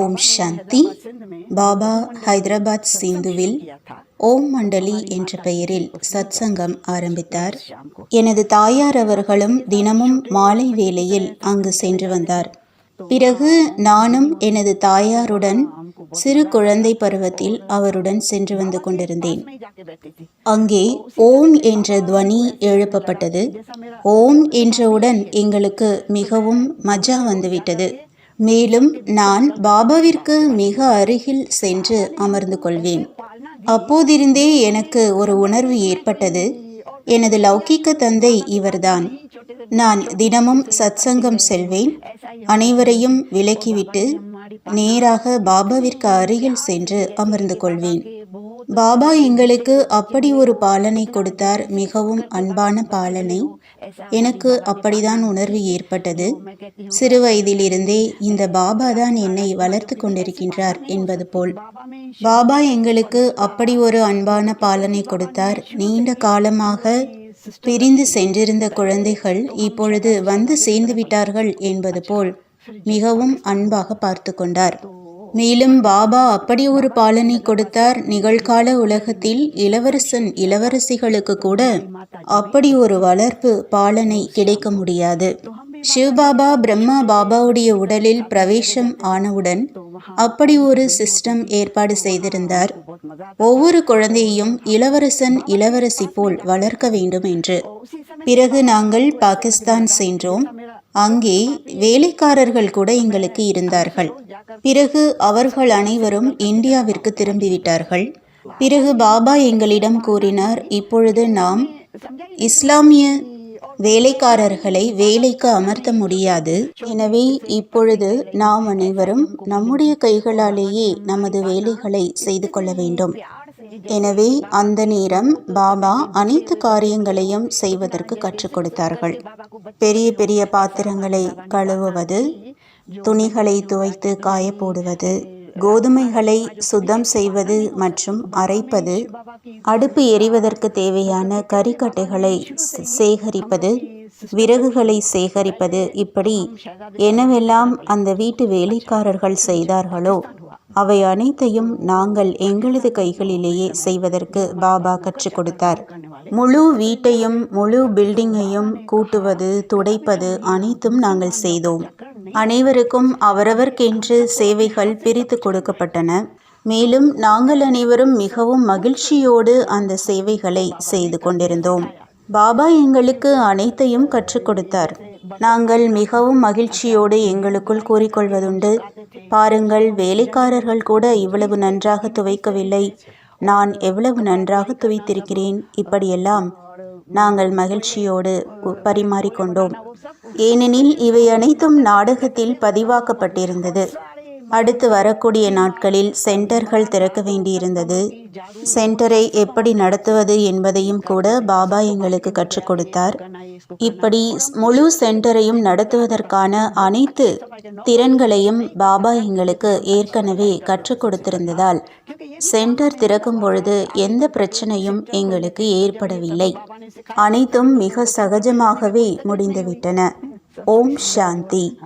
ஓம் சாந்தி. பாபா ஹைதராபாத் சிந்துவில் ஓம் மண்டலி என்ற பெயரில் சத்சங்கம் ஆரம்பித்தார். எனது தாயார் அவர்களும் தினமும் மாலை வேளையில் அங்கு சென்று வந்தார். பிறகு நானும் எனது தாயாருடன் சிறு குழந்தை பருவத்தில் அவருடன் சென்று வந்து கொண்டிருந்தேன். அங்கே ஓம் என்ற துவனி எழுப்பப்பட்டது. ஓம் என்றவுடன் எங்களுக்கு மிகவும் மஜா வந்துவிட்டது. மேலும் நான் பாபாவிற்கு மிக அருகில் சென்று அமர்ந்து கொள்வேன். அப்போதிருந்தே எனக்கு ஒரு உணர்வு ஏற்பட்டது. எனது லௌகிக்க தந்தை இவர்தான். நான் தினமும் சத்சங்கம் செல்வேன். அனைவரையும் விலக்கிவிட்டு நேராக பாபாவிற்கு அருகில் சென்று அமர்ந்து கொள்வேன். பாபா எங்களுக்கு அப்படி ஒரு பாலனை கொடுத்தார் மிகவும் அன்பான பாலனை. எனக்கு அப்படிதான் உணர்வு ஏற்பட்டது. சிறு வயதிலிருந்தே இந்த பாபா தான் என்னை வளர்த்து கொண்டிருக்கின்றார் என்பது போல். பாபா எங்களுக்கு அப்படி ஒரு அன்பான பாலனை கொடுத்தார். நீண்ட காலமாக பிரிந்து சென்றிருந்த குழந்தைகள் இப்பொழுது வந்து சேர்ந்து விட்டார்கள் என்பது போல் மிகவும் அன்பாக பார்த்து கொண்டார். மேலும் பாபா அப்படி ஒரு பாலனை கொடுத்தார். நிகழ்கால உலகத்தில் இளவரசன் இளவரசிகளுக்கு கூட அப்படி ஒரு வளர்ப்பு பாலனை கிடைக்க முடியாது. சிவபாபா பிரம்மா பாபாவுடைய உடலில் பிரவேசம் ஆனவுடன் அப்படி ஒரு சிஸ்டம் ஏற்பாடு செய்திருந்தார். ஒவ்வொரு குழந்தையையும் இளவரசன் இளவரசி போல் வளர்க்க வேண்டும் என்று. பிறகு நாங்கள் பாகிஸ்தான் சென்றோம். அங்கே வேலைக்காரர்கள் கூட எங்களுக்கு இருந்தார்கள். பிறகு அவர்கள் அனைவரும் இந்தியாவிற்கு திரும்பிவிட்டார்கள். பிறகு பாபா எங்களிடம் கூறினார் இப்பொழுது நாம் இஸ்லாமிய வேலைக்காரர்களை வேலைக்கு அமர்த்த முடியாது. எனவே இப்பொழுது நாம் அனைவரும் நம்முடைய கைகளாலேயே நமது வேலைகளை செய்து கொள்ள வேண்டும். எனவே அந்த நேரம் பாபா அனைத்து காரியங்களையும் செய்வதற்கு கற்றுக் கொடுத்தார்கள். பெரிய பெரிய பாத்திரங்களை கழுவுவது துணிகளை துவைத்து காய போடுவது கோதுமைகளை சுத்தம் செய்வது மற்றும் அரைப்பது அடுப்பு எரிவதற்கு தேவையான கறிக்கட்டைகளை சேகரிப்பது விறகுகளை சேகரிப்பது இப்படி என்னவெல்லாம் அந்த வீட்டு வேலைக்காரர்கள் செய்தார்களோ அவை அனைத்தையும் நாங்கள் எங்களது கைகளிலேயே செய்வதற்கு பாபா கற்றுக் கொடுத்தார். முழு வீட்டையும் முழு பில்டிங்கையும் கூட்டுவது துடைப்பது அனைத்தும் நாங்கள் செய்தோம். அனைவருக்கும் அவரவர்க்கென்று சேவைகள் பிரித்து கொடுக்கப்பட்டன. மேலும் நாங்கள் அனைவரும் மிகவும் மகிழ்ச்சியோடு அந்த சேவைகளை செய்து கொண்டிருந்தோம். பாபா எங்களுக்கு அனைத்தையும் கற்றுக் கொடுத்தார். நாங்கள் மிகவும் மகிழ்ச்சியோடு எங்களுக்குள் கூறிக்கொள்வதுண்டு. பாருங்கள் வேலைக்காரர்கள் கூட இவ்வளவு நன்றாக துவைக்கவில்லை. நான் எவ்வளவு நன்றாக துவைத்திருக்கிறேன். இப்படியெல்லாம் நாங்கள் மகிழ்ச்சியோடு பரிமாறிக்கொண்டோம். ஏனெனில் இவை அனைத்தும் நாடகத்தில் பதிவாக்கப்பட்டிருந்தது. அடுத்து வரக்கூடிய நாட்களில் சென்டர்கள் திறக்க வேண்டியிருந்தது. சென்டரை எப்படி நடத்துவது என்பதையும் கூட பாபா எங்களுக்கு கற்றுக் கொடுத்தார். இப்படி முழு சென்டரையும் நடத்துவதற்கான அனைத்து திறன்களையும் பாபா எங்களுக்கு ஏற்கனவே கற்றுக் கொடுத்திருந்ததால் சென்டர் திறக்கும் பொழுது எந்த பிரச்சனையும் எங்களுக்கு ஏற்படவில்லை. அனைத்தும் மிக சகஜமாகவே முடிந்துவிட்டன. ஓம் சாந்தி.